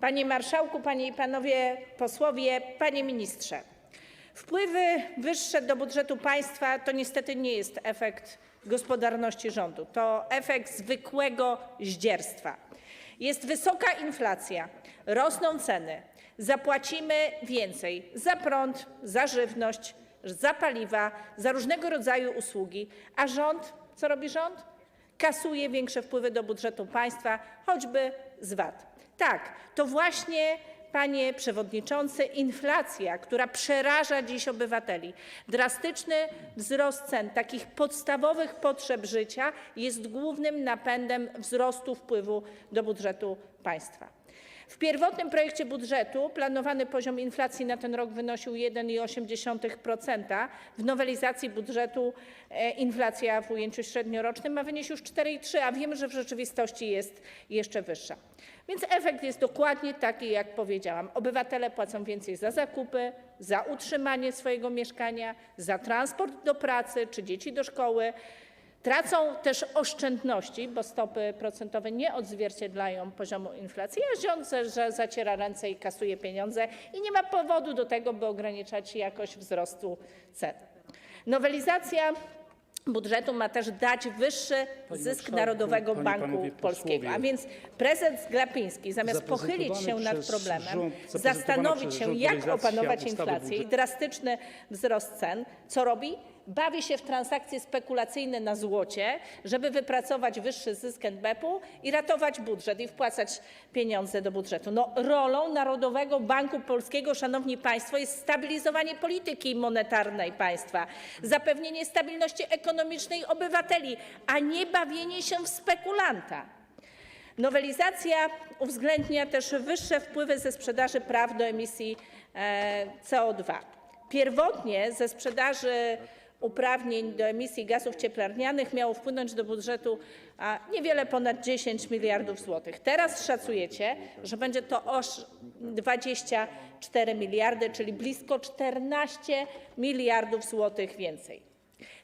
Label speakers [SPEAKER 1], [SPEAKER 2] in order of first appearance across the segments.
[SPEAKER 1] Panie marszałku, panie i panowie posłowie, panie ministrze. Wpływy wyższe do budżetu państwa to niestety nie jest efekt gospodarności rządu, to efekt zwykłego zdzierstwa. Jest wysoka inflacja, rosną ceny, zapłacimy więcej za prąd, za żywność, za paliwa, za różnego rodzaju usługi, a rząd, co robi rząd? kasuje większe wpływy do budżetu państwa, choćby z VAT. Tak, to właśnie, panie przewodniczący, inflacja, która przeraża dziś obywateli, drastyczny wzrost cen takich podstawowych potrzeb życia jest głównym napędem wzrostu wpływu do budżetu państwa. W pierwotnym projekcie budżetu planowany poziom inflacji na ten rok wynosił 1,8%. W nowelizacji budżetu e, inflacja w ujęciu średniorocznym ma wynieść już 4,3%, a wiemy, że w rzeczywistości jest jeszcze wyższa. Więc efekt jest dokładnie taki, jak powiedziałam. Obywatele płacą więcej za zakupy, za utrzymanie swojego mieszkania, za transport do pracy czy dzieci do szkoły. Tracą też oszczędności, bo stopy procentowe nie odzwierciedlają poziomu inflacji, a rząd zaciera ręce i kasuje pieniądze i nie ma powodu do tego, by ograniczać jakość wzrostu cen. Nowelizacja budżetu ma też dać wyższy zysk Narodowego Banku Polskiego. A więc prezes Glapiński zamiast pochylić się nad problemem, zastanowić się, jak opanować inflację i drastyczny wzrost cen, co robi? Bawi się w transakcje spekulacyjne na złocie, żeby wypracować wyższy zysk NBP-u i ratować budżet i wpłacać pieniądze do budżetu. No, rolą Narodowego Banku Polskiego, szanowni państwo, jest stabilizowanie polityki monetarnej państwa, zapewnienie stabilności ekonomicznej obywateli, a nie bawienie się w spekulanta. Nowelizacja uwzględnia też wyższe wpływy ze sprzedaży praw do emisji e, CO2. Pierwotnie ze sprzedaży uprawnień do emisji gazów cieplarnianych miało wpłynąć do budżetu niewiele ponad 10 miliardów złotych. Teraz szacujecie, że będzie to aż 24 miliardy, czyli blisko 14 miliardów złotych więcej.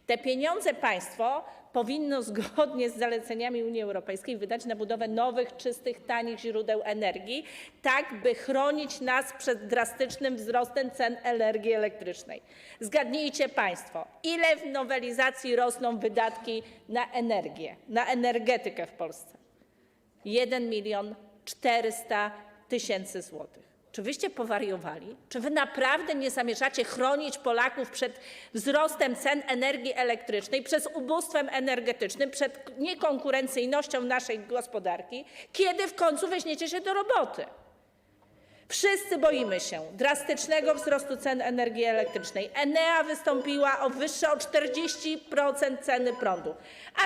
[SPEAKER 1] Te pieniądze państwo powinno zgodnie z zaleceniami Unii Europejskiej wydać na budowę nowych, czystych, tanich źródeł energii, tak by chronić nas przed drastycznym wzrostem cen energii elektrycznej. Zgadnijcie państwo, ile w nowelizacji rosną wydatki na energię, na energetykę w Polsce? 1 milion 400 tysięcy złotych. Czy wyście powariowali? Czy wy naprawdę nie zamierzacie chronić Polaków przed wzrostem cen energii elektrycznej, przed ubóstwem energetycznym, przed niekonkurencyjnością naszej gospodarki? Kiedy w końcu weźmiecie się do roboty? Wszyscy boimy się drastycznego wzrostu cen energii elektrycznej. Enea wystąpiła o wyższe o 40% ceny prądu,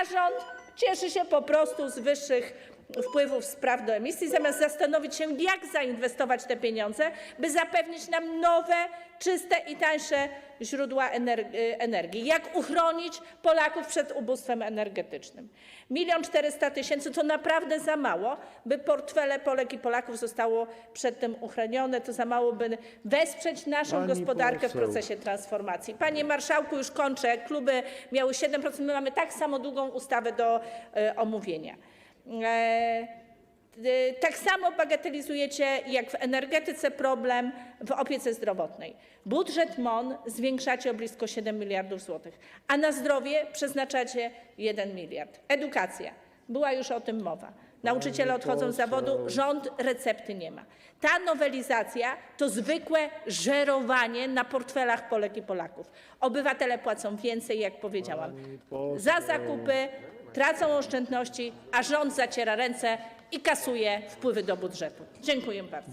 [SPEAKER 1] a rząd cieszy się po prostu z wyższych wpływów z praw do emisji, zamiast zastanowić się, jak zainwestować te pieniądze, by zapewnić nam nowe, czyste i tańsze źródła ener- energii. Jak uchronić Polaków przed ubóstwem energetycznym. Milion czterysta tysięcy to naprawdę za mało, by portfele Polek i Polaków zostało przed tym uchronione. To za mało, by wesprzeć naszą
[SPEAKER 2] Pani
[SPEAKER 1] gospodarkę w
[SPEAKER 2] poseł.
[SPEAKER 1] procesie transformacji. Panie marszałku, już kończę. Kluby miały 7%, my mamy tak samo długą ustawę do e, omówienia. E, e, tak samo bagatelizujecie jak w energetyce problem w opiece zdrowotnej. Budżet MON zwiększacie o blisko 7 miliardów złotych, a na zdrowie przeznaczacie 1 miliard. Edukacja. Była już o tym mowa. Nauczyciele odchodzą z zawodu, rząd recepty nie ma. Ta nowelizacja to zwykłe żerowanie na portfelach Polek i Polaków. Obywatele płacą więcej, jak powiedziałam, za zakupy, tracą oszczędności, a rząd zaciera ręce i kasuje wpływy do budżetu. Dziękuję bardzo.